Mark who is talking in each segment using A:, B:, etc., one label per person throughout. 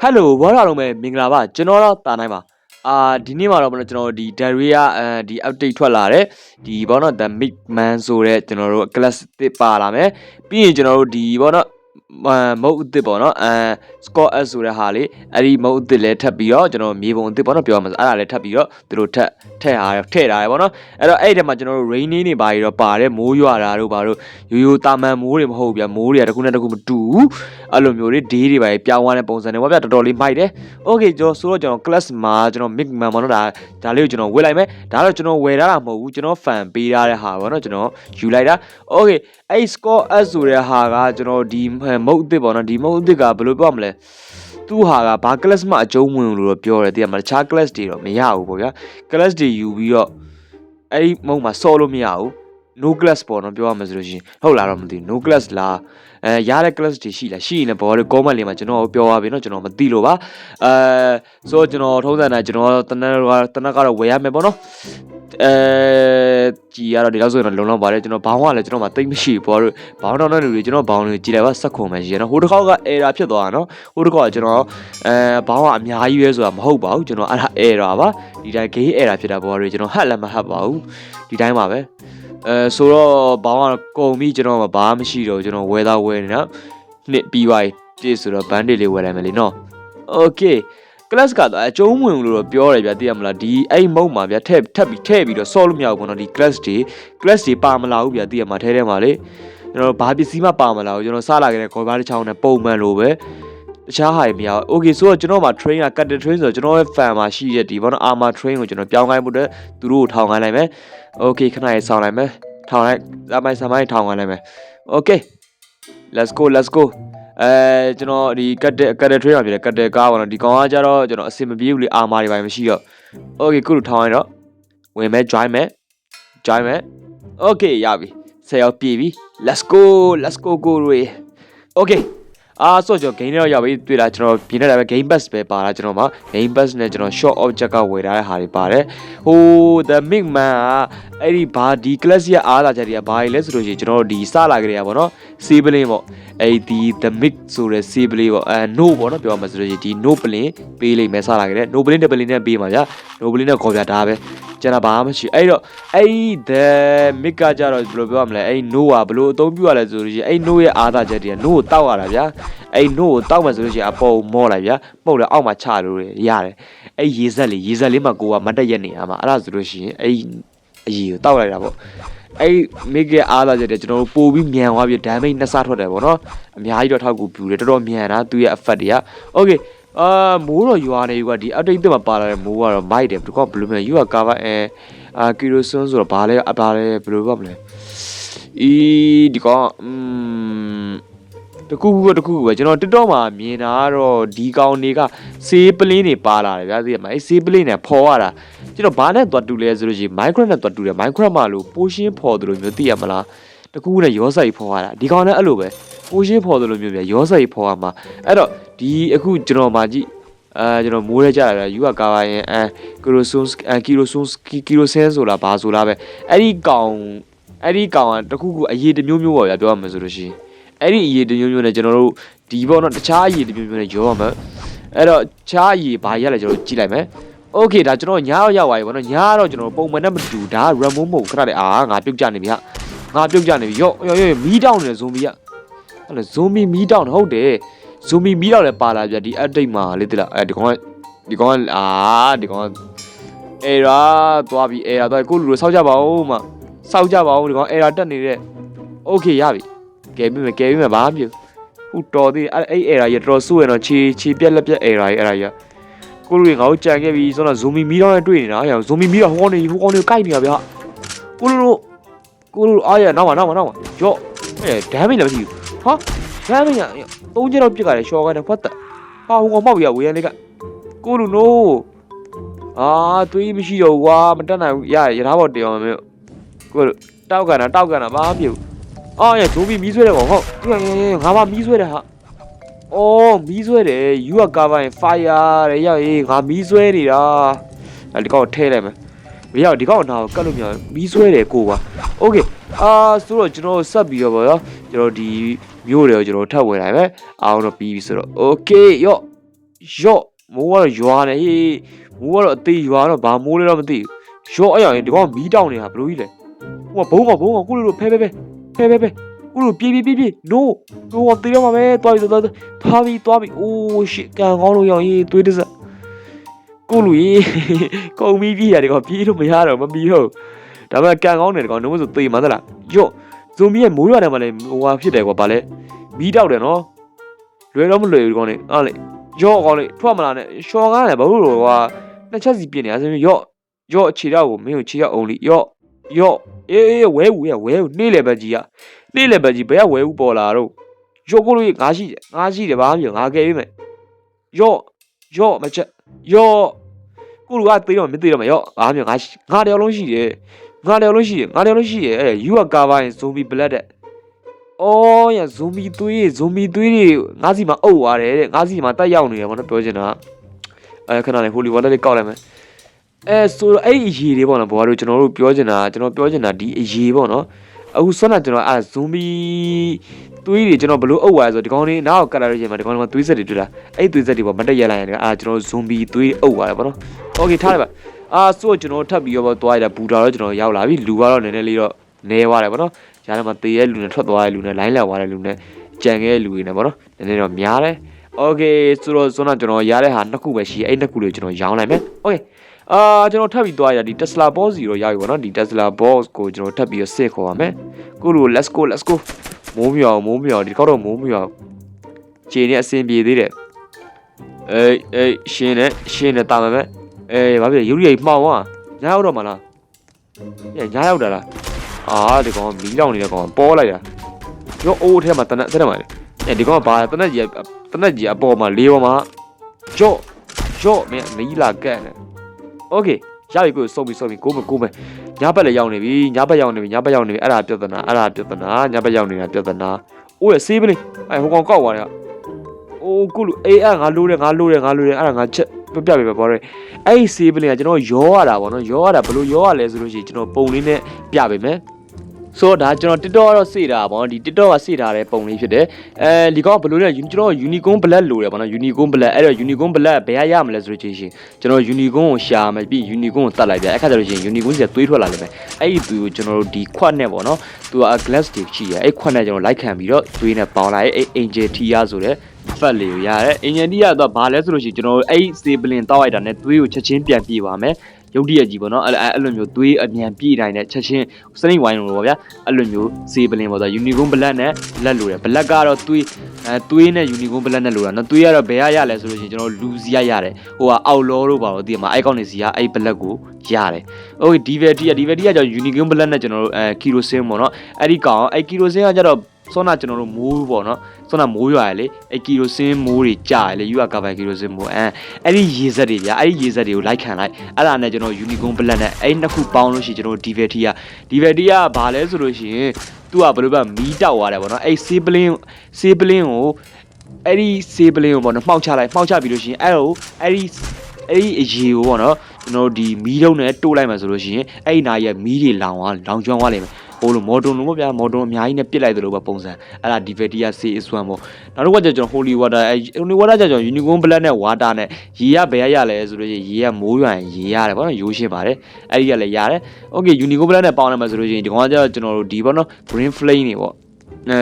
A: ဟယ်လိုဘောရအောင်ပဲမင်္ဂလာပါကျွန်တော်တော့တာနိုင်ပါအာဒီနေ့မှာတော့မလို့ကျွန်တော်ဒီ Daria အဲဒီ update ထွက်လာတဲ့ဒီဘောနော် The Mid Man ဆိုတဲ့ကျွန်တော်တို့ class တစ်ပါလာမယ်ပြီးရင်ကျွန်တော်တို့ဒီဘောနော် မုတ်အစ်စ်ပေါ့နော်အဲ score s ဆိုတဲ့ဟာလေးအဲ့ဒီမုတ်အစ်စ်လည်းထပ်ပြီးတော့ကျွန်တော်မြေပုံအစ်စ်ပေါ့နော်ပြောရမှာအဲ့ဒါလည်းထပ်ပြီးတော့သူတို့ထက်ထည့်ထားထည့်ထားတယ်ပေါ့နော်အဲ့တော့အဲ့ဒီထဲမှာကျွန်တော်တို့ rain နေပါပြီးတော့ပါတယ်မိုးရွာတာတို့ဘာတို့ရိုးရိုးတာမန်မိုးတွေမဟုတ်ဘူးဗျမိုးတွေကတစ်ခုနဲ့တစ်ခုမတူဘူးအဲ့လိုမျိုးတွေ day တွေပါပြောင်းသွားတဲ့ပုံစံတွေပေါ့ဗျတော်တော်လေးမိုက်တယ် okay ကျွန်တော်ဆိုတော့ကျွန်တော် class မှာကျွန်တော် mix man ပေါ့နော်ဒါဒါလေးကိုကျွန်တော်ဝယ်လိုက်မယ်ဒါတော့ကျွန်တော်ဝယ်ထားတာမဟုတ်ဘူးကျွန်တော် fan ပေးထားတဲ့ဟာပေါ့နော်ကျွန်တော်ယူလိုက်တာ okay အဲ့ score s ဆိုတဲ့ဟာကကျွန်တော်ဒီမုတ်အစ်စ်ပေါ့နော်ဒီမုတ်အစ်စ်ကဘယ်လိုပြောမလဲသူ့ဟာကဘာ class မှအကျုံးဝင်လို့တော့ပြောတယ်တကယ်မတခြား class တွေတော့မရဘူးပေါ့ဗျာ class တွေယူပြီးတော့အဲ့ဒီမုံမှာစော်လို့မရဘူး no class ပေါ့နော်ပြောရမှာဆိုလို့ရှိရင်ဟုတ်လားတော့မသိဘူး no class လား အဲရတဲ့ class တွေရှိလားရှိရင်လည်းဘောလေ comment လေးမှာကျွန်တော်ပြောပါပြီเนาะကျွန်တော်မသိလို့ပါအဲဆိုတော့ကျွန်တော်ထုံးစံတိုင်းကျွန်တော်တနက်တော့တနက်ကတော့ဝယ်ရမယ်ပေါ့နော်အဲကြည်ရတော့ဒီလောက်ဆိုရင်တော့လုံလောက်ပါတယ်ကျွန်တော်ဘောင်းကလည်းကျွန်တော်မှတိတ်မရှိဘူးဘောလို့ဘောင်းတော့တဲ့လူတွေကျွန်တော်ဘောင်းလေးကြည်လိုက်ပါစက်ခုံမှရှိရနော်ဟိုတစ်ခေါက်က error ဖြစ်သွားတာနော်ဟိုတစ်ခေါက်ကကျွန်တော်အဲဘောင်းကအများကြီးပဲဆိုတာမဟုတ်ပါဘူးကျွန်တော်အဲ့ဒါ error ပါဒီတိုင်း game error ဖြစ်တာဘောလို့ကျွန်တော်ဟတ်လည်းမဟတ်ပါဘူးဒီတိုင်းပါပဲ အဲဆိုတော့ဘောင်းကကုန်ပြီကျွန်တော်ဘာမှမရှိတော့ကျွန်တော်ဝယ်သားဝယ်နေတာနှစ်ပြီးသွားပြီပြည့်ဆိုတော့ bandit လေးဝယ်လိုက်မယ်လीနော် okay class ကတော့အကျုံးဝင်လို့တော့ပြောတယ်ဗျာသိရမလားဒီအဲ့မုံမှာဗျာထည့်ထပ်ပြီးထည့်ပြီးတော့ဆော့လို့မရဘူးပေါ့နော်ဒီ class တွေ class တွေပါမလာဘူးဗျာသိရမှာထဲထဲမှာလေကျွန်တော်ဘာပစ္စည်းမှပါမလာဘူးကျွန်တော်စလာခဲ့တဲ့ခေါ်ပါတစ်ချောင်းနဲ့ပုံမှန်လိုပဲတခြားဟာတွေမရဘူး okay ဆိုတော့ကျွန်တော်မှာ train က cut train ဆိုတော့ကျွန်တော်ရဲ့ fan မှာရှိတဲ့ဒီဘောနော် armor train ကိုကျွန်တော်ပြောင်းခိုင်းဖို့အတွက်သူတို့ကိုထောင်ခိုင်းလိုက်မယ် okay ခဏရေးဆောင်းလိုက်မယ်ထောင်လိုက်စမိုင်းစမိုင်းထောင်ခိုင်းလိုက်မယ် okay let's go let's go အဲကျွန်တော်ဒီကတ်တဲ့ကတ်တဲ့ train မှာဖြစ်တယ်ကတ်တဲ့ကားပေါ့နော်ဒီကောင်ကကြတော့ကျွန်တော်အစင်မပြေဘူးလေအာမာတွေပါမရှိတော့ okay ခုလိုထောင်းရတော့ဝင်မဲ့ join မဲ့ join မဲ့ okay ရပြီဆယ်ယောက်ပြေပြီ let's go let's go go တွေ okay အာဆိုကျွန်တော် game တော့ရောက်ပြီတွေ့လားကျွန်တော်ပြင်းနေတာပဲ game pass ပဲပါတာကျွန်တော်မှာ game pass နဲ့ကျွန်တော် short object ကဝယ်ထားတဲ့ဟာတွေပါတယ်ဟို the mix man ကအဲ့ဒီဘာဒီ class ရဲ့အားလာချက်တွေကဘာတွေလဲဆိုလို့ရှိရင်ကျွန်တော်တို့ဒီစလာကြရပါတော့ sibling ပေါ့အဲ့ဒီ the mix ဆိုတဲ့ sibling ပေါ့အဲ no ပေါ့နော်ပြောမှာဆိုလို့ရှိရင်ဒီ no plane ပေးလိုက်မယ်စလာကြတယ် no plane တစ် plane နဲ့ပေးမှာဗျာ no plane နဲ့ခေါ်ပြဒါပဲ ကျွန်တော်ဘာမှမရှိအဲ့တော့အဲ့ the mix ကကြတော့ဘယ်လိုပြောရမလဲအဲ့ no ကဘယ်လိုအသုံးပြုရလဲဆိုလို့ရှိရင်အဲ့ no ရဲ့အားသာချက်တွေက no ကိုတောက်ရတာဗျာအဲ့ no ကိုတောက်မှဆိုလို့ရှိရင်အပေါ်မော့လိုက်ဗျာမှုတ်လဲအောက်မှာချလို့ရတယ်အဲ့ရေဆက်လေးရေဆက်လေးမှာကိုကမတက်ရက်နေရမှာအဲ့ဒါဆိုလို့ရှိရင်အဲ့အရေကိုတောက်လိုက်တာပေါ့အဲ့မိကအားလာကြတဲ့ကျွန်တော်တို့ပို့ပြီးမြန်သွားပြီး damage နှစ်ဆထွက်တယ်ပေါ့နော်အများကြီးတော့ထောက်ကူပြူတယ်တော်တော်မြန်တာသူရဲ့ effect တွေက okay အာမိုးတော့ရွာနေကွာဒီ update တွေမှာပါလာတဲ့မိုးကတော့မိုက်တယ်ဘယ်တော့ဘယ်လိုမျိုး you are cover အဲအာကီရိုဆွန်းဆိုတော့ဘာလဲအပါလဲဘယ်လိုပြောမလဲအီးဒီကောင်อืมတကူကူတကူကူပဲကျွန်တော် TikTok မှာမြင်တာကတော့ဒီကောင်တွေကဆေးပလင်းတွေပါလာတယ်ဗျာသိရမလားအဲဆေးပလင်းတွေဖော်ရတာကျွန်တော်ဘာနဲ့သွားတူလဲဆိုလို့ရှိရင် Minecraft နဲ့သွားတူတယ် Minecraft မှာလို့ potion ဖော်တယ်လို့မျိုးသိရမလားတကူကူနဲ့ရောစိုက်ဖော်ရတာဒီကောင်လည်းအဲ့လိုပဲ potion ဖော်တယ်လို့မျိုးဗျာရောစိုက်ဖော်ရမှာအဲ့တော့ ဒီအခုကျွန်တော်မှကြည့်အဲကျွန်တော်မိုးရဲကြတာယူကကာပါရင်အဲကီရိုဆွန်းအဲကီရိုဆွန်းကီရိုဆန်ဆိုလားဘာဆိုလားပဲအဲ့ဒီကောင်အဲ့ဒီကောင်ကတခုခုအရေးတစ်မျိုးမျိုးပေါ့ဗျာပြောရမှာဆိုလို့ရှိရင်အဲ့ဒီအရေးတစ်မျိုးမျိုးနဲ့ကျွန်တော်တို့ဒီပေါ့နော်တခြားအရေးတစ်မျိုးမျိုးနဲ့ရောရမှာအဲ့တော့ခြားအရေးဘာရလဲကျွန်တော်ကြည့်လိုက်မယ်โอเคဒါကျွန်တော်ညတော့ရောက်သွားပြီဗောနော်ညတော့ကျွန်တော်ပုံမှန်နဲ့မတူဒါ RAM မဟုတ်ခဏတည်းအာငါပြုတ်ကြနေပြီဟာငါပြုတ်ကြနေပြီရော့ရော့ရော့မီးတောင်းနေဇွန်ဘီကအဲ့လိုဇွန်ဘီမီးတောင်းနေဟုတ်တယ် ဇွန်ဘီမီးတောင်းလည်းပါလာပြဒီ update မှာလေတိလားအဲဒီကောင်ကဒီကောင်ကအာဒီကောင်က error သွားပြီ error သွားပြီကိုလူတို့စောက်ကြပါဦးမစောက်ကြပါဦးဒီကောင် error တက်နေတဲ့ okay ရပြီကဲပြီမယ်ကဲပြီမယ်ဘာမှမဖြစ်ဘူးဟိုတော်သေးအဲ့အဲ့ error ရတော်တော်ဆိုးရတော့ခြေခြေပြက်လက်ပြက် error ရအဲ့ဒါရကိုလူတွေငါတို့ကြံခဲ့ပြီဆိုတော့ zoom မီတော့နဲ့တွေ့နေတာဟဲ့ zoom မီတော့ဟိုကောင်နေဟိုကောင်နေကိုက်နေတာဗျာကိုလူတို့ကိုလူအားရနောက်မှာနောက်မှာနောက်မှာရော့အဲ damage လည်းမရှိဘူးဟာ damage ရသုံးချက်တော့ပြစ်ကြတယ်ရှော့ကနေဖတ်တာဟာဟိုကောင်မောက်ပြီဝေးရလေးကကိုလူနိုးအာသွေးမရှိတော့ကွာမတက်နိုင်ဘူးရရထားပေါ်တင်အောင်မေကိုလူတောက်ကန်တာတောက်ကန်တာဘာမှမဖြစ်ဘူးအော်ရဇိုးပြီးမီးဆွဲတယ်ကောင်ဟုတ်ငါမမီးဆွဲတယ်ဟာအော်မီးဆွဲတယ် you are covering fire တဲ့ရောက်ရေးငါမီးဆွဲနေတာအဲဒီကောင်ထဲလိုက်မယ်မရောက်ဒီကောင်နာကိုကတ်လို့မရဘူးမီးဆွဲတယ်ကိုကွာ okay အာဆိုတော့ကျွန်တော်ဆက်ပြီးတော့ဗောနော် ကျွန်တော်ဒီမျိုးတွေကိုကျွန်တော်ထပ်ဝင်လိုက်မယ်အောင်တော့ပြီးပြီဆိုတော့ okay ရော့ရော့မိုးကတော့ရွာနေဟေးမိုးကတော့အသေးရွာတော့ဘာမိုးလဲတော့မသိဘူးရော့အဲ့အောင်ရင်ဒီကောင်မီးတောင်နေတာဘလို့ကြီးလဲဟိုကဘုံကဘုံကကုလူတို့ဖဲဖဲဖဲဖဲဖဲဖဲကုလူပြေးပြေးပြေးပြေး no no ကတေးရမှာပဲတွားပြီးသွားထားပြီးသွားပြီးအိုးရှစ်ကန်ကောင်းလို့ရောင်ရေးသွေးတစက်ကုလူကြီးကုန်ပြီးပြေးရတယ်ကောင်ပြေးလို့မရတော့မပြီးတော့ဒါပေမဲ့ကန်ကောင်းတယ်ဒီကောင်လုံးဝဆိုသေမှသလားရော့ ဇွန်မီရဲ့မိုးရွာတယ်မှာလည်းဟိုဟာဖြစ်တယ်ကွာဗာလဲမီးတောက်တယ်နော်လွယ်တော့မလွယ်ဘူးဒီကောင်လေးအားလေရော့ကောင်းလေးထွက်မလာနဲ့ရှော်ကားတယ်ဘာလို့လဲကွာနှစ်ချက်စီပြင်းနေရဆိုရင်ရော့ရော့အခြေတော့ကိုမင်းကိုခြေရောက်အောင်လိရော့ရော့အေးအေးဝဲဝူရဝဲဝူနေလေဘက်ကြီးကနေလေဘက်ကြီးဘယ်ကဝဲဝူပေါ်လာတော့ရော့ကိုလို့ငါရှိတယ်ငါရှိတယ်ဘာမှမပြောငါကဲပေးမယ်ရော့ရော့မချက်ရော့ကိုလူကသေးတော့မသေးတော့မရော့ဘာမှမပြောငါရှိငါတယောက်လုံးရှိတယ် ငါတယောက်လုံးရှိတယ်ငါတယောက်လုံးရှိတယ်အဲ့ယူကကာပိုင်းဇွန်ဘီဘလက်တဲ့ အော်ရဇွန်ဘီသွေးတွေဇွန်ဘီသွေးတွေငါးစီမှာအုပ်သွားတယ်တဲ့ငါးစီမှာတက်ရောက်နေတယ်ဗောနော်ပြောချင်တာအဲခဏလေးဟိုလီဝါလက်လေးကောက်လိုက်မယ်အဲဆိုတော့အဲ့ဒီအရေးတွေပေါ့နော်ဘောတို့ကျွန်တော်တို့ပြောချင်တာကျွန်တော်ပြောချင်တာဒီအရေးပေါ့နော်အခုဆွမ်းနာကျွန်တော်အဲဇွန်ဘီသွေးတွေကျွန်တော်ဘလို့အုပ်သွားလဲဆိုတော့ဒီကောင်လေးနောက်ကာလာရေးမှာဒီကောင်လေးမှာသွေးဆက်တွေတွေ့လားအဲ့ဒီသွေးဆက်တွေပေါ့မတက်ရက်လိုက်ရင်အာကျွန်တော်ဇွန်ဘီသွေးအုပ်သွားတယ်ဗောနော်โอเคထားလိုက်ပါ အာဆိုတော့ကျွန်တော်ထပ်ပြီးတော့သွားရတာဘူတာတော့ကျွန်တော်ရောက်လာပြီလူကတော့နည်းနည်းလေးတော့နေသွားတယ်ဗောနော် ရားထဲမှာတေးရဲလူနဲ့ထွက်သွားတဲ့လူနဲ့လိုင်းလက်သွားတဲ့လူနဲ့ကြံခဲ့တဲ့လူတွေနဲ့ပေါ့နော်နည်းနည်းတော့များတယ်โอเคဆိုတော့ဆိုတော့ကျွန်တော်ရတဲ့ဟာနှစ်ခုပဲရှိအဲ့နှစ်ခုလေးကျွန်တော်ရောင်းလိုက်မယ်โอเคအာကျွန်တော်ထပ်ပြီးသွားရဒီ Tesla Boss စီတော့ရောက်ပြီပေါ့နော်ဒီ Tesla Boss ကိုကျွန်တော်ထပ်ပြီးစစ်ခေါ်ပါမယ်ကိုလို let's go let's go မိုးမြောင်မိုးမြောင်ဒီကောက်တော့မိုးမြောင်ခြေနဲ့အဆင်ပြေသေးတယ်အေးအေးရှင်းနဲ့ရှင်းနဲ့တာမယ်ပဲ အေးဘာဖြစ်လဲယူရီမှောင်သွားညာရောက်တော့မလားညညာရောက်တာလား အာဒီကောင်မီးလောင်နေတဲ့ကောင်ပေါ်လိုက်တာရောအိုးထဲမှာတနက်ဆက်တယ်မှာလေအဲဒီကောင်ကဘာတနက်ကြီးတနက်ကြီးအပေါ်မှာလေးပေါ်မှာကြော့ကြော့မင်းမီးလာကက်နေโอเคရပြီကိုစုံပြီစုံပြီကိုမကိုမညဘက်လည်းရောက်နေပြီညဘက်ရောက်နေပြီညဘက်ရောက်နေပြီအဲ့ဒါပြဿနာအဲ့ဒါပြဿနာညဘက်ရောက်နေတာပြဿနာအိုးရဆေးပလေးအဲဟိုကောင်ကောက်သွားတယ်အိုးကုလူအေးအဲ့ငါလိုးတယ်ငါလိုးတယ်ငါလိုးတယ်အဲ့ဒါငါချက် ပြပြပြပါဘောရဲအဲ့ဒီဆေးပလေးကကျွန်တော်ရောရတာဗောနော်ရောရတာဘယ်လိုရောရလဲဆိုလို့ရှိရင်ကျွန်တော်ပုံလေးနဲ့ပြပေးမယ်ဆိုတော့ဒါကျွန်တော် TikTok ကတော့စေတာပေါ့နော်ဒီ TikTok ကစေထားတဲ့ပုံလေးဖြစ်တယ်အဲဒီကောင်ကဘယ်လိုလဲကျွန်တော် Unicorn Black လိုတယ်ပေါ့နော် Unicorn Black အဲ့တော့ Unicorn Black ဘယ်ရရမလဲဆိုလို့ချင်းရှင်ကျွန်တော် Unicorn ကိုရှာမယ်ပြီး Unicorn ကိုတတ်လိုက်ပြအဲ့ခါကျလို့ရှိရင် Unicorn စီကသွေးထွက်လာလိမ့်မယ်အဲ့ဒီသူကိုကျွန်တော်တို့ဒီခွက်နဲ့ပေါ့နော်သူက glass တွေရှိရအဲ့ခွက်နဲ့ကျွန်တော်လိုက်ခံပြီးတော့သွေးနဲ့ပေါင်းလိုက်အဲ့ Angel Tia ဆိုတဲ့ ဖက်လေးကိုရရတယ်။အင်ဂျင်တီးကတော့ဘာလဲဆိုလို့ရှိရင်ကျွန်တော်အဲ့ stabilin တောက်လိုက်တာနဲ့သွေးကိုချက်ချင်းပြန်ပြေးပါမယ်။ရုပ်တရက်ကြီးပေါ့နော်အဲ့အဲ့လိုမျိုးသွေးအမြန်ပြေးတိုင်းနဲ့ချက်ချင်းစနိတ်ဝိုင်းလိုပေါ့ဗျာအဲ့လိုမျိုး stabilin ပေါ့ဆို unicorn black နဲ့လက်လိုတယ်။ black ကတော့သွေးအဲသွေးနဲ့ unicorn black နဲ့လိုတာနော်။သွေးကတော့ဘယ်ရရလဲဆိုလို့ရှိရင်ကျွန်တော်လူစီရရတယ်။ဟိုက outlaw တို့ပါတော့ဒီမှာအဲ့ကောင်နေစီကအဲ့ black ကိုရတယ်။ Okay divetti က divetti ကကြောင့် unicorn black နဲ့ကျွန်တော်တို့အဲ kerosene ပေါ့နော်။အဲ့ဒီကောင်အဲ့ kerosene ကကြတော့ စောနာကျွန်တော်တို့မိုးပေါ့နော်စောနာမိုးရွာရလေအဲ့ကီရိုစင်းမိုးတွေကြာရလေယူကကဘာကီရိုစင်းမိုးအဲအဲ့ဒီရေစက်တွေဗျာအဲ့ဒီရေစက်တွေကိုလိုက်ခံလိုက်အဲ့ဒါနဲ့ကျွန်တော် unicorn black နဲ့အဲ့နှစ်ခုပေါင်းလို့ရှိရင်ကျွန်တော် diversity က diversity ကဘာလဲဆိုလို့ရှိရင်သူကဘယ်လိုပဲမီးတောက်သွားတယ်ပေါ့နော်အဲ့ဆေးပလင်းဆေးပလင်းကိုအဲ့ဒီဆေးပလင်းကိုပေါ့နော်မှောက်ချလိုက်မှောက်ချပြီးလို့ရှိရင်အဲ့တော့အဲ့ဒီအဲ့ဒီအရေကိုပေါ့နော်ကျွန်တော်ဒီမီးတုံးနဲ့တိုးလိုက်မှဆိုလို့ရှိရင်အဲ့ဒီနာရီကမီးတွေလောင်သွားလောင်ကျွမ်းသွားလိမ့်မယ် ဟိုလိုမော်ဒွန်လိုပေါ့ဗျာမော်ဒွန်အများကြီးနဲ့ပစ်လိုက်တယ်လို့ပဲပုံစံအဲ့ဒါ diversity က C1 ပေါ့နောက်တစ်ခါကျကျွန်တော် holy water အဲ holy water ကျကျွန်တော် unicorn black နဲ့ water နဲ့ရေကဘယ်ရရလဲဆိုလို့ရှိရင်ရေကမိုးရွာရင်ရေရတယ်ပေါ့နော်ရိုးရှင်းပါတယ်အဲ့ဒီကလည်းရတယ် okay unicorn black နဲ့ပေါင်းလိုက်မှဆိုလို့ရှိရင်ဒီကောင်ကကျတော့ကျွန်တော်တို့ဒီပေါ့နော် green flame တွေပေါ့အဲ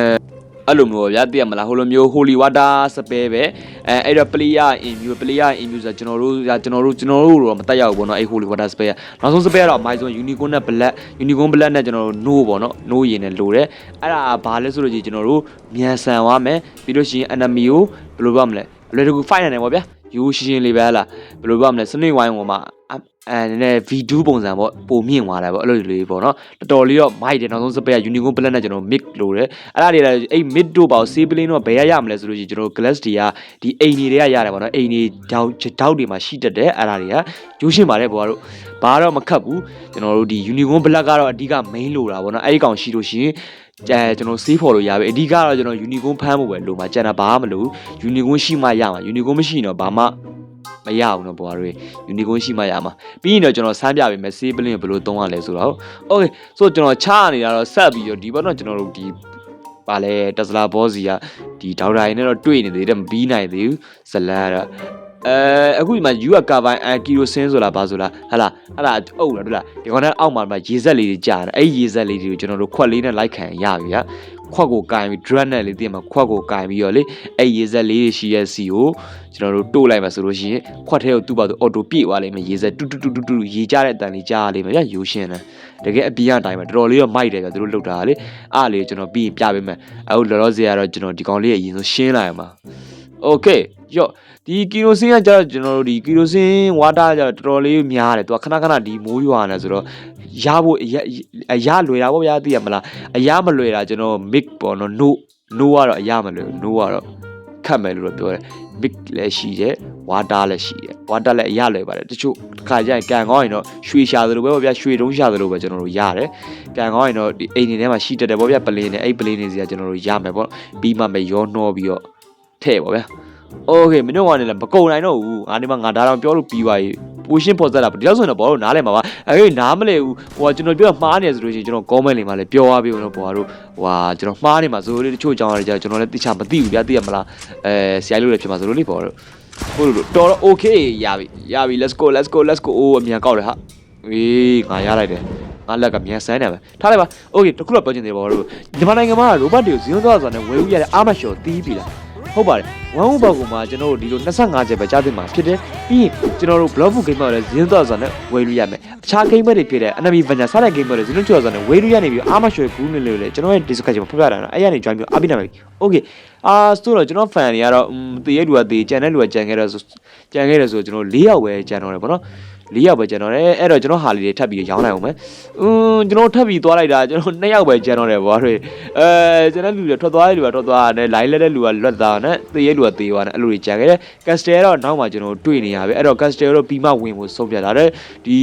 A: အဲ့လိုမျိုးပေါ့ဗျာသိရမလားဟိုလိုမျိုး holy water စပယ်ပဲ အဲအဲ့တော့ player in view player in view ဆိုတော့ကျွန်တော်တို့ကျွန်တော်တို့ကျွန်တော်တို့တော့မတက်ရဘူးပေါ့နော်အဲ့ holy water စပယ်ကနောက်ဆုံးစပယ်ကတော့ my zone unicorn နဲ့ black unicorn black နဲ့ကျွန်တော်တို့ no ပေါ့နော် no ရင်းနဲ့လိုတယ်အဲ့ဒါဘာလဲဆိုလို့ရှိရင်ကျွန်တော်တို့မြန်ဆန်သွားမယ်ပြီးလို့ရှိရင် enemy ကိုဘယ်လိုပြောမလဲအလွယ်တကူ fight နိုင်တယ်ပေါ့ဗျာရိုးရှင်းရှင်းလေးပဲဟလားဘယ်လိုပြောမလဲစနစ်ဝိုင်းပေါ်မှာ အဲနည်းနည်း V2 ပုံစံပေါ့ပုံမြင့်သွားတယ်ပေါ့အဲ့လိုလေးပေါ့နော်တော်တော်လေးတော့မိုက်တယ်နောက်ဆုံးစပယ်က unicorn black နဲ့ကျွန်တော် mix လိုတယ်အဲ့ဒါတွေလည်းအဲ့ mid တို့ပေါ့ C plane တော့ဘယ်ရရမလဲဆိုလို့ရှိရင်ကျွန်တော် glass တွေကဒီအိမ်တွေတွေကရတယ်ပေါ့နော်အိမ်တွေတောက်တောက်တွေမှာရှိတတ်တယ်အဲ့ဒါတွေကရိုးရှင်းပါတယ်ဘောကတော့ဘာတော့မခတ်ဘူးကျွန်တော်တို့ဒီ unicorn black ကတော့အဓိက main လိုတာပေါ့နော်အဲ့ဒီကောင်ရှိလို့ရှိရင်အဲကျွန်တော် save ဖို့လို့ရပြီအဓိကတော့ကျွန်တော် unicorn ဖမ်းဖို့ပဲလိုမှာကျန်တာဘာမှမလို unicorn ရှိမှရမှာ unicorn မရှိရင်တော့ဘာမှ မရအောင်တော့ဘွားတို့ unicorn ရှိမှရမှာပြီးရင်တော့ကျွန်တော်စမ်းပြပေးမယ် save plane ဘယ်လိုသုံးရလဲဆိုတော့ okay ဆိုတော့ကျွန်တော်ချနေတာတော့ဆက်ပြီးတော့ဒီဘက်တော့ကျွန်တော်တို့ဒီပါလဲတက်စလာဘောစီကဒီဒေါက်တာရင်းနဲ့တော့တွေ့နေသေးတယ်မပြီးနိုင်သေးဘူးဇလန်ကတော့အဲအခုဒီမှာ U ကကာဘိုင်အကီရိုဆင်းဆိုလားဘာဆိုလားဟလာဟလာအုပ်လားတို့လားဒီကောင်နဲ့အောက်မှာမှာရေစက်လေးတွေကြာတယ်အဲ့ဒီရေစက်လေးတွေကိုကျွန်တော်တို့ခွက်လေးနဲ့လိုက်ခံရပြီဗျာ ခွက်ကိုကင်ပြီး drag နဲ့လေးတင်မှာခွက်ကိုကင်ပြီးတော့လေအဲ့ရေစက်လေးတွေရှိရဲ့စီကိုကျွန်တော်တို့တိုးလိုက်မှာဆိုလို့ရှိရင်ခွက်ထဲကိုသူ့ဘာသူအော်တိုပြည့်သွားလိမ့်မယ်ရေစက်တူတူတူတူတူရေကြတဲ့အတန်လေးကြားရလိမ့်မယ်ဗျာရိုးရှင်းတယ်တကယ်အပြင်အတိုင်းမှာတော်တော်လေးတော့မိုက်တယ်ဗျာသူတို့လောက်တာလေအားလေးကျွန်တော်ပြီးရင်ပြပေးမယ်အခုလောလောဆယ်ကတော့ကျွန်တော်ဒီကောင်လေးရဲ့အရင်ဆုံးရှင်းလိုက်ရမှာโကြော့ဒီကီရိုစင်ကကျတော့ကျွန်တော်တို့ဒီကီရိုစင်ဝါတာကျတော့တော်တော်လေးများတယ်သူကခဏခဏဒီမိုးရွာနေဆိုတော့ရဖို့အရလွယ်တာပေါ့ဗျာသိရမလားအရမလွယ်တာကျွန်တော် mic ပေါ့နော် no no ကတော့အရမလွယ်ဘူး no ကတော့ခတ်မယ်လို့တော့ပြောတယ် mic လည်းရှိတယ် water လည်းရှိတယ် water လည်းအရလွယ်ပါတယ်တချို့တစ်ခါကျရင်ကန်ကောင်းရင်တော့ရွှေရှာသလိုပဲပေါ့ဗျာရွှေတုံးရှာသလိုပဲကျွန်တော်တို့ရတယ်ကန်ကောင်းရင်တော့ဒီအိမ်နေထဲမှာရှိတတ်တယ်ပေါ့ဗျာပလင်းနဲ့အဲ့ပလင်းနေစီကကျွန်တော်တို့ရမယ်ပေါ့ပြီးမှမရောနှောပြီးတော့ထဲ့ပေါ့ဗျာ โอเคမင်းတို့ကနေလည်းမကုံနိုင်တော့ဘူးငါဒီမှာငါဒါတော့ပြောလို့ပြီးသွားပြီပိုရှင်းပေါ်ဆက်တာဒီလောက်ဆိုရင်တော့ဘောတော့နားလည်မှာပါအဲ့ဒီနားမလဲဘူးဟိုကကျွန်တော်ပြောမှားနေဆိုလို့ရှိရင်ကျွန်တော် comment လေးမှာလည်းပြောသွားပြီလို့ဘောတို့ဟိုကကျွန်တော်မှားနေမှာဆိုလို့တချို့အကြောင်းအရာတွေကျွန်တော်လည်းတိကျမသိဘူးဗျာသိရမလားအဲဆရာကြီးလို့လည်းဖြစ်မှာဆိုလို့လေဘောတို့ဟိုလိုတော်တော့ okay ရပြီရပြီ let's go let's go let's go အိုးအမြန်ကောက်တယ်ဟာအေးငါရလိုက်တယ်ငါလက်ကမြန်ဆန်းနေပဲထားလိုက်ပါโอเคတခုတော့ပြောချင်တယ်ဘောတို့မြန်မာနိုင်ငံမှာရိုဘတ်တွေကိုဇင်းသွားဆိုတာနဲ့ဝယ်ဦးရတဲ့အာမရှော်တီးပြီလား ဟုတ်ပါတယ်ဝမ်ဟူဘောက်ကောင်မှာကျွန်တော်တို့ဒီလို25ချက်ပဲကြားသိမှာဖြစ်တယ်ပြီးရင်ကျွန်တော်တို့ blog book game မှာလည်းဇင်းတော့ဆိုတော့ဝယ်လို့ရမယ်အခြား game တွေဖြစ်တဲ့ enemy venture စတဲ့ game တွေဇင်းတို့ကျော်ဆိုတော့ဝယ်လို့ရနေပြီအားမရွှေဘူးနေလို့လေကျွန်တော်ရဲ့ discussion မှာဖော်ပြတာနော်အဲ့ရနေ join ပြီးအားပေးနိုင်ပြီ okay အာဆိုတော့ကျွန်တော် fan တွေကတော့တည်ရလူကတည်ကြံတဲ့လူကကြံခဲ့တော့ကြံခဲ့တယ်ဆိုကျွန်တော်၄ယောက်ပဲကြံတော့တယ်ဗောနော် ၄ယောက်ပဲကျန်တော့တယ်အဲ့တော့ကျွန်တော်ဟာလီတွေထပ်ပြီးရောင်းလိုက်အောင်မယ်။อืมကျွန်တော်ထပ်ပြီးသွားလိုက်တာကျွန်တော်၂ယောက်ပဲကျန်တော့တယ်ဗောတွေ။အဲကျွန်တော်လူတွေထွက်သွားတဲ့လူကထွက်သွားတယ်လိုင်းလက်တဲ့လူကလွတ်သွားတယ်သေရဲ့လူကသေသွားတယ်အဲ့လိုတွေကြံခဲ့တယ်။ကက်စတယ်တော့နောက်မှကျွန်တော်တွေ့နေရပြီ။အဲ့တော့ကက်စတယ်တော့ပြီးမှဝင်ဖို့ဆုံးဖြတ်လာတယ်။ဒီ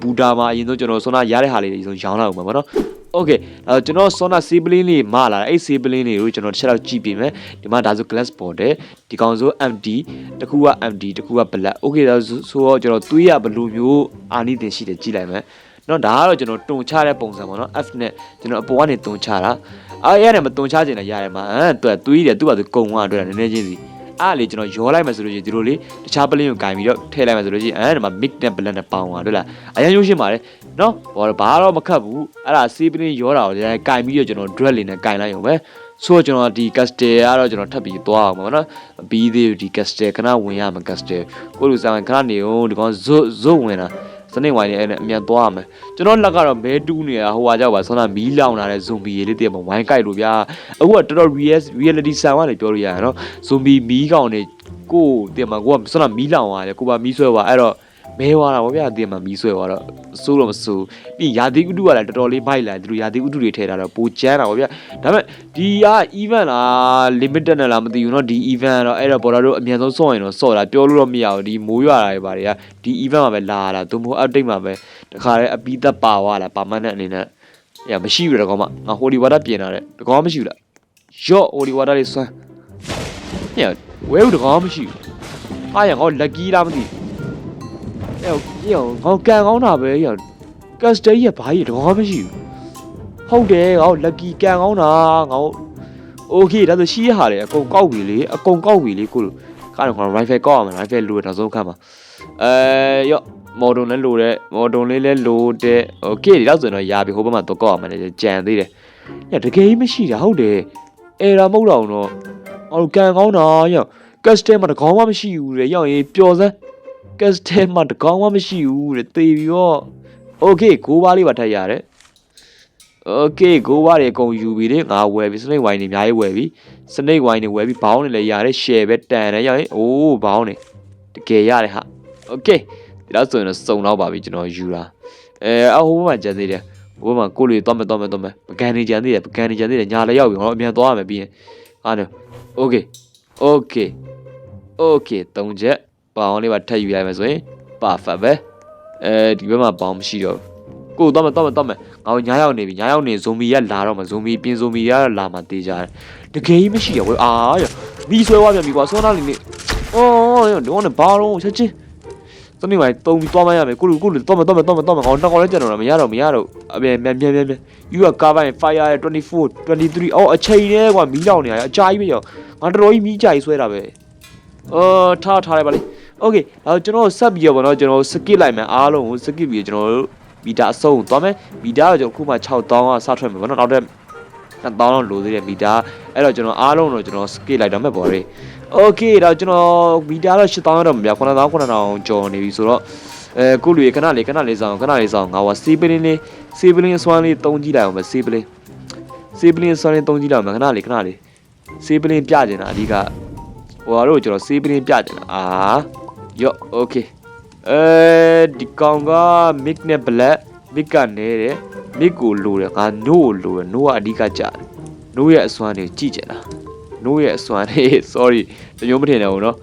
A: ဘူတာမှာအရင်ဆုံးကျွန်တော်ဆွမ်းနာရတဲ့ဟာလေးတွေအရင်ဆုံးရောင်းလိုက်အောင်ပါဗောနော်။ Okay အဲကျွန်တော်ဆွမ်းနာဆေးပလင်းလေးမလာတယ်အဲ့ဆေးပလင်းလေးကိုကျွန်တော်တစ်ချက်တော့ကြည့်ပြင်မယ်ဒီမှာဒါဆို glass border ဒီကောင်ဆို MD တခုက MD တခုက black okay ဒါဆိုဆိုတော့ကျွန်တော်သွေးရဘယ်လိုမျိုးအာနိသင်ရှိတယ်ကြည့်လိုက်မယ်เนาะဒါကတော့ကျွန်တော်တုံချတဲ့ပုံစံပေါ့နော် F နဲ့ကျွန်တော်အပေါ်ကနေတုံချတာအားရနဲ့မတုံချချင်လည်းရတယ်မှာဟမ်သူကသွေးတယ်သူ့ဘာသူကုံသွားတွေ့တာနည်းနည်းချင်းစီ အားလေကျွန်တော်ရောလိုက်မယ်ဆိုလို့ရှိရင်ဒီလိုလေးတခြားပလင်းကိုကင်ပြီးတော့ထည့်လိုက်မယ်ဆိုလို့ရှိရင်အဲဒီမှာ mix နဲ့ blend နဲ့ပေါင်းသွားတွေ့လားအရင်ရိုးရှင်းပါတယ်နော်ဘာဘာတော့မခတ်ဘူးအဲ့ဒါစေးပလင်းရောတာကိုလည်းကင်ပြီးတော့ကျွန်တော် dress လေးနဲ့ကင်လိုက်ရုံပဲဆိုတော့ကျွန်တော်ဒီ castel ကတော့ကျွန်တော်ထပ်ပြီးသွားအောင်ပါနော်ပြီးသေးဒီ castel ခဏဝင်ရမှာ castel ကိုလူဆိုင်ခဏနေအောင်ဒီကောင်ဇွတ်ဇွတ်ဝင်တာ စနေဝိုင်းနေအဲ့နဲ့အမြန်သွားရမယ်ကျွန်တော်လက်ကတော့မဲတူးနေတာဟိုဟာကြောက်ပါဆွမ်းနာမီးလောင်လာတဲ့ဇွန်ဘီလေးတည်းမှာဝိုင်းကြိုက်လို့ဗျာအခုကတော်တော် real reality ဆန်ကနေပြောလို့ရရနော်ဇွန်ဘီမီးကောင်နေကိုတည်းမှာကိုကဆွမ်းနာမီးလောင်သွားတယ်ကိုပါမီးဆွဲသွားအဲ့တော့ မဲသွားတာဗောဗျာတည်းမှာမီးဆွဲသွားတော့စိုးတော့မစိုးပြီးရာသီဥတုကလည်းတော်တော်လေးမိုက်လာသူတို့ရာသီဥတုတွေထည့်ထားတော့ပိုကျန်းတာဗောဗျာဒါပေမဲ့ဒီက event လား limited နဲ့လားမသိဘူးเนาะဒီ event ကတော့အဲ့တော့ဘော်ဒါတို့အမြန်ဆုံးစော့ရင်တော့စော့တာပြောလို့တော့မရဘူးဒီမိုးရွာတာတွေဘာတွေကဒီ event မှာပဲလာတာသူမို့ update မှာပဲတခါတည်းအပီးသက်ပါသွားလားပါမန်နဲ့အနေနဲ့ရမရှိဘူးတကောင်မငါ holy water ပြင်လာတဲ့တကောင်မရှိဘူးလားရော့ holy water လေးစွမ်းညဝဲဘူးတကောင်မရှိဘူးအားရငါ lucky လားမသိဘူး အဲ့ဟိုငါကန်ကောင်းတာပဲရ custom ရဘာကြီးတကောင်မရှိဘူးဟုတ်တယ်ငါ lucky ကန်ကောင်းတာငါ okay ဒါဆိုရှိရဟာလေအကုန်ကောက်ပြီလေအကုန်ကောက်ပြီလေကိုလိုကားတော့ rifle ကောက်ရမယ် rifle လိုတဲ့နောက်ဆုံးခါမှာအဲရော့မော်ဒွန်လည်းလိုတဲ့မော်ဒွန်လေးလည်းလိုတဲ့ okay ဒီတော့ဆိုရင်တော့ရာပြီဟိုဘက်မှာတော့ကောက်ရမယ်လေကြံသေးတယ်ညတကယ်ကြီးမရှိတာဟုတ်တယ်အဲရာမဟုတ်တော့တော့အော်ကန်ကောင်းတာရော့ custom မှာတကောင်းမှမရှိဘူးလေရောက်ရင်ပျော်စမ်း custom မှာတကောင်းမှမရှိဘူးတဲ့သေပြီးတော့ okay ကိုးပါးလေးပါထပ်ရတယ် Okay ကိုဝါတွေအကုန်ယူပြီးတယ်ငါဝယ်ပြီစနိတ်ဝိုင်းတွေအများကြီးဝယ်ပြီစနိတ်ဝိုင်းတွေဝယ်ပြီးဘောင်းတွေလည်းရတယ် share ပဲတန်တယ်ရောက်ရင်အိုးဘောင်းတွေတကယ်ရတယ်ဟာ Okay ဒီတော့ဆိုရင်တော့စုံတော့ပါပြီကျွန်တော်ယူတာအဲအဟိုဘက်မှာကျန်သေးတယ်ဟိုဘက်မှာကိုလူတွေသွားမယ်သွားမယ်သွားမယ်ပကံနေကျန်သေးတယ်ပကံနေကျန်သေးတယ်ညာလည်းရောက်ပြီဟောအမြန်သွားရမယ်ပြီးရင်အားနေ Okay Okay Okay သုံးချက် ဘောင်းလေးပါထပ်ယူလိုက်မယ်ဆိုရင် perfect ပဲအဲဒီဘက်မှာဘောင်းမရှိတော့ဘူးကိုသွားမယ်သွားမယ်သွားမယ်ငါညာရောက်နေပြီညာရောက်နေဇွန်ဘီကလာတော့မှဇွန်ဘီပြင်ဇွန်ဘီကလာမှတေးကြတယ်တကယ်ကြီးမရှိရဝဲအာရမီးဆွဲသွားပြန်ပြီကွာစောနာလေးနေအော်ရောတော့ဘာတော့ချက်ချင်းတနေ့ပိုင်းတုံးပြီးသွားမရမယ်ကိုလူကိုလူတော့မတော့မတော့မတော့မအောင်တော့လည်းကြံတော့မရတော့မရတော့အပြင်မြန်မြန်မြန်မြန်ယူကကားပိုင်း fire 24 23အော်အချိန်နဲ့ကွာမီးလောင်နေရအကြာကြီးပဲရောငါတော်တော်ကြီးမီးကြိုက်ဆွဲတာပဲအော်ထားထားလိုက်ပါလေ Okay အော်ကျွန်တော်ဆက်ပြီးတော့ဗောနော်ကျွန်တော်စကစ်လိုက်မယ်အားလုံးကိုစကစ်ပြီးကျွန်တော်တို့မီတာအဆုံးသွားမယ်မီတာတော့ကျွန်တော်ခုမှ6000ကစထွက်မယ်ဗောနော်နောက်တဲ့1000တော့လိုသေးတယ်မီတာအဲ့တော့ကျွန်တော်အားလုံးတော့ကျွန်တော်စကစ်လိုက်တော့မယ်ဗော်ရေ Okay တော့ကျွန်တော်မီတာတော့8000တော့မပြ9000 9000ကျော်နေပြီဆိုတော့အဲကုလူရေခဏလေးခဏလေးဆောင်ခဏလေးဆောင်ငါဝစီပလင်းလေးစီပလင်းအစွမ်းလေးတုံးကြည့်လိုက်အောင်ပဲစီပလင်းစီပလင်းအစွမ်းလေးတုံးကြည့်လိုက်အောင်ခဏလေးခဏလေးစီပလင်းပြကျင်တာအဓိကဟိုဟာတို့ကျွန်တော်စီပလင်းပြကျင်တာအာ ယောโอเคအဲဒီကောင်က mic နဲ့ black mic ကနေတယ် mic ကိုလိုတယ်ငါ no ကိုလိုတယ် no ကအဓိကကြာတယ် no ရဲ့အစွမ်းတွေကြည့်ကြတာ no ရဲ့အစွမ်းတွေ sorry တမျိုးမထင်နဲ့ဘူးเนาะ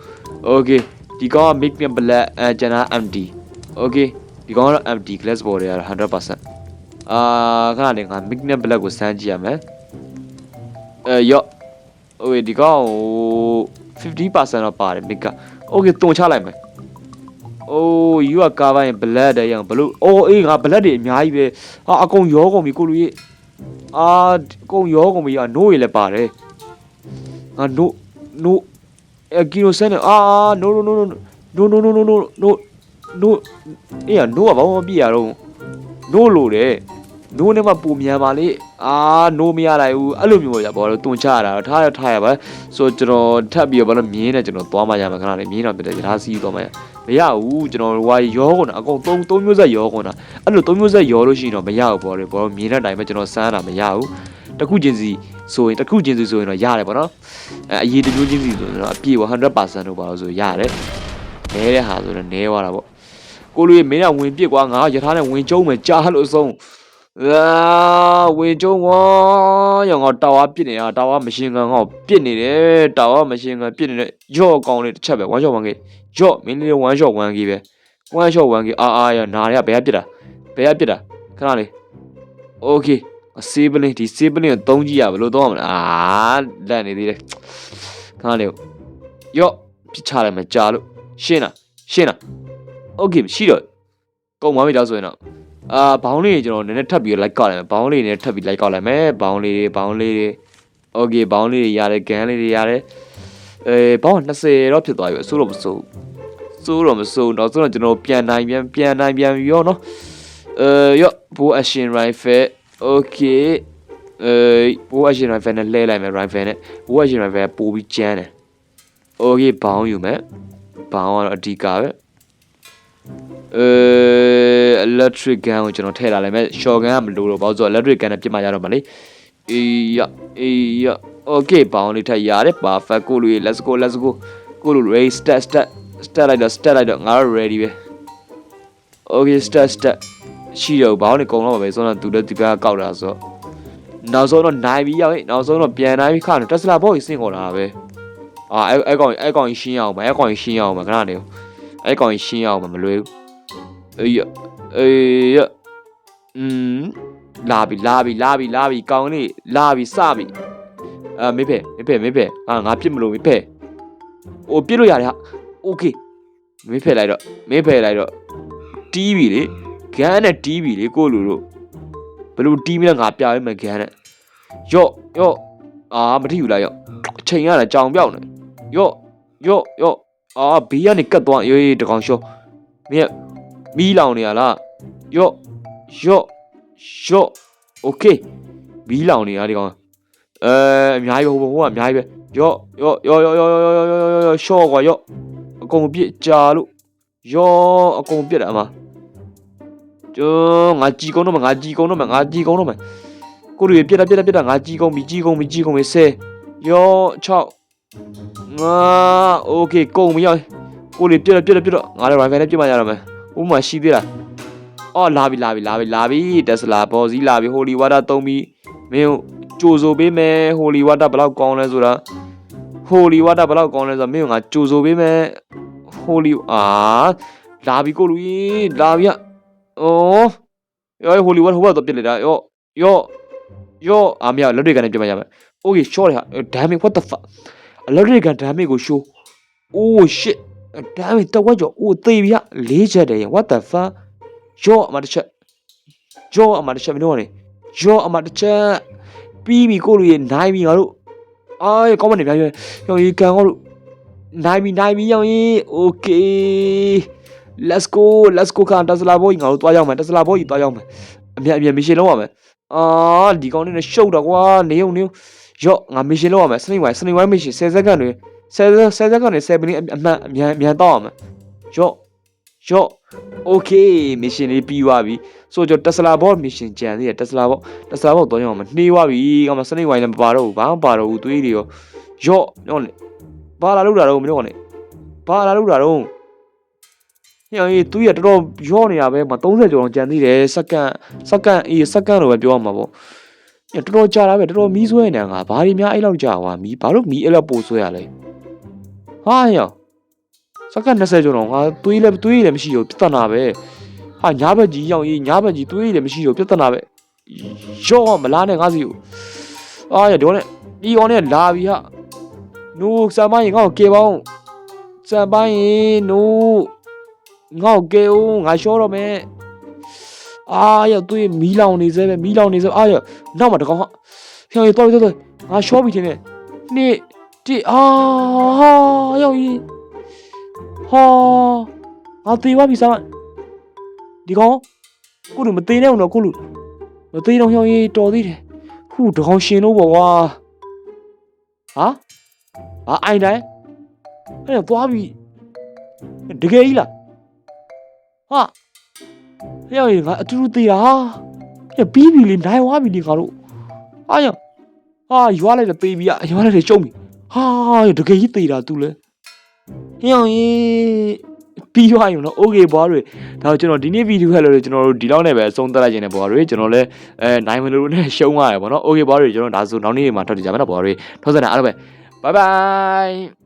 A: okay ဒီကောင်က mic နဲ့ black အဲကျွန်တော် empty okay ဒီကောင်ကတော့ empty glass ball တွေကတော့100%အာခဏလေးငါ mic နဲ့ black ကိုစမ်းကြည့်ရမယ်အဲယောโอเคဒီကောင်ဟို50%တော့ပါတယ် mic က okay တုံချလိုက်မယ်โอ้ယူကကားပိုင်း blood တဲ့ရအောင်ဘလို့အိုးအေးငါ blood တွေအများကြီးပဲဟာအကုန်ရောကုန်ပြီကိုလူကြီးအာအကုန်ရောကုန်ပြီအာ no ရလည်းပါတယ်ငါ no no အကီလိုဆန်အာ no no no no no no no no no no no အေးက no ကဘာမှမပြရတော့ no လို့တယ် no နဲ့မှပုံမြန်ပါလေအာ no မရလိုက်ဘူးအဲ့လိုမျိုးပဲဘာလို့တွန်ချရတာထားရထားရပါဆိုကျွန်တော်ထပ်ပြီးတော့ဘာလို့မြင်းနေကျွန်တော်သွားမှရမှာခဏလေးမြင်းတော့ပြတယ်ရားစီးသွားမှရမရဘူးကျွန်တော်ဟိုရောကုန်တာအကုန်သုံးသုံးမျိုးဆက်ရောကုန်တာအဲ့လိုသုံးမျိုးဆက်ရောလို့ရှိရင်တော့မရဘူးပေါ့လေဘောမြင်တဲ့အတိုင်းပဲကျွန်တော်စမ်းတာမရဘူးတစ်ခုချင်းစီဆိုရင်တစ်ခုချင်းစီဆိုရင်တော့ရတယ်ပေါ့နော်အဲအရေးတစ်မျိုးချင်းစီဆိုရင်တော့အပြည့်100%လို့ပါလို့ဆိုရတယ်နဲတဲ့ဟာဆိုတော့နဲသွားတာပေါ့ကိုလူရေမင်းကဝင်ပြစ်ကွာငါရထားနဲ့ဝင်ကျုံးမယ်ကြားလို့ဆုံး အာဝင်ကျုံးဝါရောင်ကတာဝါပြစ်နေတာတာဝါမရှင်ကန်ကပြစ်နေတယ်တာဝါမရှင်ကန်ပြစ်နေတဲ့ရော့ကောင်းလေးတစ်ချက်ပဲဝမ်းချော်ဝမ်းကေရော့မင်းလေး1 shot 1 key ပဲ1 shot 1 key အာအာရနာရဘယ်ကပြစ်တာဘယ်ကပြစ်တာခဏလေး okay စေးပလင်းဒီစေးပလင်းကိုသုံးကြည့်ရဘယ်လိုသုံးရမလဲအာလက်နေသေးတယ်ခဏလေးရော့ပြစ်ချလိုက်မယ်ကြာလို့ရှင်းလားရှင်းလား okay ရှိတော့ကုန်ပါပြီတော့ဆိုရင်တော့ အာဘောင်းလေးတွေကျွန်တော်နည်းနည်းထပ်ပြီးလိုက်ကောက်လိုက်မယ်ဘောင်းလေးတွေနဲ့ထပ်ပြီးလိုက်ကောက်လိုက်မယ်ဘောင်းလေးတွေဘောင်းလေးတွေ okay ဘောင်းလေးတွေရတယ်ဂန်လေးတွေရတယ်အဲဘောင်း20တော့ဖြစ်သွားပြီအဆိုးတော့မဆိုးစိုးတော့မစိုးတော့ဆိုတော့ကျွန်တော်ပြန်နိုင်ပြန်ပြန်နိုင်ပြန်ပြီရောနော်အဲရောဘိုး action rifle okay အဲဘိုး action rifle နဲ့လဲလိုက်မယ် rifle နဲ့ဘိုး action rifle ပို့ပြီးကျန်းတယ် okay ဘောင်းယူမယ်ဘောင်းကတော့အဓိကပဲ အဲ electric gun ကိုကျွန်တော်ထည့်လာလိုက်မယ် shotgun ကမလိုတော့ဘာလို့ဆိုတော့ electric gun နဲ့ပြစ်မှရတော့မလေးအေးရအေးရ okay ဘောင်းလေးထည့်ရတယ် perfect ကိုလူကြီး let's go let's go ကိုလူ race step step step လိုက်တော့ step လိုက်တော့ငါတို့ ready ပဲ okay step step ရှိတော့ဘောင်းနေကုန်တော့ပါပဲဆိုတော့သူလည်းဒီဘက်ကကောက်တာဆိုတော့နောက်ဆုံးတော့နိုင်ပြီးရောက်ရင်နောက်ဆုံးတော့ပြန်နိုင်ပြီးခါတော့ Tesla ဘောကြီးစင်ခေါ်တာပဲအာအဲအဲကောင်အဲကောင်ကြီးရှင်းရအောင်မအဲကောင်ကြီးရှင်းရအောင်မခဏနေ အဲကောင်ကြီးရှင်းရအောင်မမလွယ်ဘူးအေးရအေးရอืมလာပြီလာပြီလာပြီလာပြီကောင်းနေလာပြီစပြီအာမေဖေမေဖေမေဖေအာငါပြစ်မလို့မေဖေဟိုပြစ်လို့ရတယ်ဟာ โอเคမင်းဖယ်လိုက်တော့မင်းဖယ်လိုက်တော့တီးပြီလေဂန်းနဲ့တီးပြီလေကိုလူတို့ဘယ်လိုတီးမလဲငါပြပေးမယ်ဂန်းနဲ့ယော့ယော့အာမထီယူလိုက်ယော့အချိန်ရတာကြောင်ပြောက်နေယော့ယော့ယော့ အာဘေးကနေကတ်သွားရေးရေးတကောင်ရှော့မင်းမီးလောင်နေရလားယော့ယော့ယော့โอเคမီးလောင်နေရဒီကောင်အဲအများကြီးပဲဟိုဘကအများကြီးပဲယော့ယော့ယော့ယော့ယော့ယော့ယော့ယော့ယော့ရှော့ကွာယော့ အကုန်ပြစ်ကြာလို့ရောအကုန်ပြစ်တယ်အမကျော်ငါကြည်ကုန်းတော့မငါကြည်ကုန်းတော့မငါကြည်ကုန်းတော့မကိုလူပြစ်တာပြစ်တာပြစ်တာငါကြည်ကုန်းပြီကြည်ကုန်းပြီကြည်ကုန်းပြီဆယ်ရော6 ငါโอเคကုန်ပြီရောကိုလူပြစ်တာပြစ်တာပြစ်တော့ငါလည်း rifle နဲ့ပြစ်မှရတော့မယ်ဥပမာရှိသေးလားအော်လာပြီလာပြီလာပြီလာပြီတက်စလာဘော်စီလာပြီ holy water သုံးပြီးမင်းကြိုဆိုပေးမယ် holy water ဘယ်လောက်ကောင်းလဲဆိုတာ holy water ဘယ်လောက်ကောင်းလဲဆိုတော့မင်းကငါကြိုဆိုပေးမယ် holy အာလာပြီကိုလူကြီးလာပြီအော်ရော holy water ဟိုဘက်တော့ပြစ်လိုက်တာရောရောရောအာမရလက်တွေကနေပြတ်မရမယ် okay short ဟာ damage what the fuck လက်တွေကန် damage ကို show oh shit damage တော့ကြော oh သေပြီလေးချက်တယ် what the fuck ရောအမတစ်ချက်ရောအမတစ်ချက်မင်းတို့ကနေရောအမတစ်ချက်ပြီးပြီကိုလူကြီးနိုင်ပြီငါတို့အာကောင်းမနေဗျာရောရေကန်ကောတို့နိုင်ပြီနိုင်ပြီရောင်ရင် okay let's go let's go ခါတက်စလာဘောကြီးငါတို့တွားရောက်မယ်တက်စလာဘောကြီးတွားရောက်မယ်အမြတ်အမြတ်မရှင်လုံးရမယ်အာဒီကောင်လေးနဲ့ရှုပ်တော့ကွာနေုံနေုံ ရော့ငါမရှင်လုံးရမယ်စနေဝိုင်းစနေဝိုင်းမရှင်10စက္ကန့်တွေ10 10စက္ကန့်တွေ7မိနစ်အမှန်အမြန်အမြန်တော့ရမယ်ရော့ရော့ okay မရှင်လေးပြီးသွားပြီဆိုတော့တက်စလာဘောမရှင်ကြံသေးတယ်တက်စလာဘောတက်စလာဘောတွားရောက်မယ်နှေးသွားပြီကောင်မစနေဝိုင်းလည်းမပါတော့ဘူးဘာမှမပါတော့ဘူးသွေးတွေရောရော့ရော့နေဘာလာလို့တာတော့မင်းတို့ကလေဘာလာလို့တာတော့ညောင်ကြီးသူရတော်တော်ရောနေတာပဲမ30ကျော်တော့ကြံသေးတယ်စက္ကန့်စက္ကန့်အေးစက္ကန့်လို့ပဲပြောရမှာပေါ့ည တော်တော်ကြာတာပဲတော်တော်မီးဆွဲနေတာငါဘာတွေများအဲ့လောက်ကြာသွားမီးဘာလို့မီးအဲ့လောက်ပိုဆွဲရလဲဟာညောင်စက္ကန့်20ကျော်တော့ငါသွေးလည်းသွေးလည်းမရှိတော့ပြဿနာပဲဟာညာဘက်ကြီးညောင်ကြီးညာဘက်ကြီးသွေးလည်းမရှိတော့ပြဿနာပဲရောမလားနဲ့ငါစီကိုအာရတော့နဲ့ဒီအောင်နဲ့လာပြီဟာနိုးစမ်းမရင်ငါ့ကိုကေပေါင်းစမ်းပိုင်းရင်နိုးငေါ့ကဲဦးငါရှောတော့မယ် အာရသူမီးလောင်နေစေပဲမီးလောင်နေစေအာရနောက်မှာတကောင်ဟာဟောရတော့တော့ငါရှောပြီထင်တယ်နေ့တိအာဟာရောက်ရင်ဟာငါသေးပါပြီစမ်းဒီကောင်ကိုလူမသေးနဲ့ဦးတော့ကိုလူမသေးတော့ဟောရင်တော်သေးတယ်ဟူတကောင်ရှင်လို့ပေါ့ကွာဟာဟာအိုင်တိုင်းအဲ့တော့သွားပြီတကယ်ကြီးလားဟာ ဟဲ့ရငါအတူတူသေးတာဟာဟဲ့ပြီးပြီလေနိုင်ဝါပြီလေငါတို့အာရဟာရွာလိုက်တယ်သေးပြီอ่ะရွာလိုက်တယ်ကျုံပြီဟာတကယ်ကြီးသေးတာ तू လဲဟဲ့အောင်ရေးပြီးသွားရင်တော့ okay ဘွားတွေဒါတော့ကျွန်တော်ဒီနေ့ဗီဒီယိုခက်လို့ကျွန်တော်တို့ဒီလောက်နဲ့ပဲအဆုံးသတ်လိုက်ခြင်းနဲ့ဘွားတွေကျွန်တော်လည်းအဲနိုင်မလို့နဲ့ရှုံးသွားရပါတော့ okay ဘွားတွေကျွန်တော်ဒါဆိုနောက်နေ့မှာထောက်ကြည့်ကြမယ်နော်ဘွားတွေထောက်စံတာအားလုံးပဲ bye bye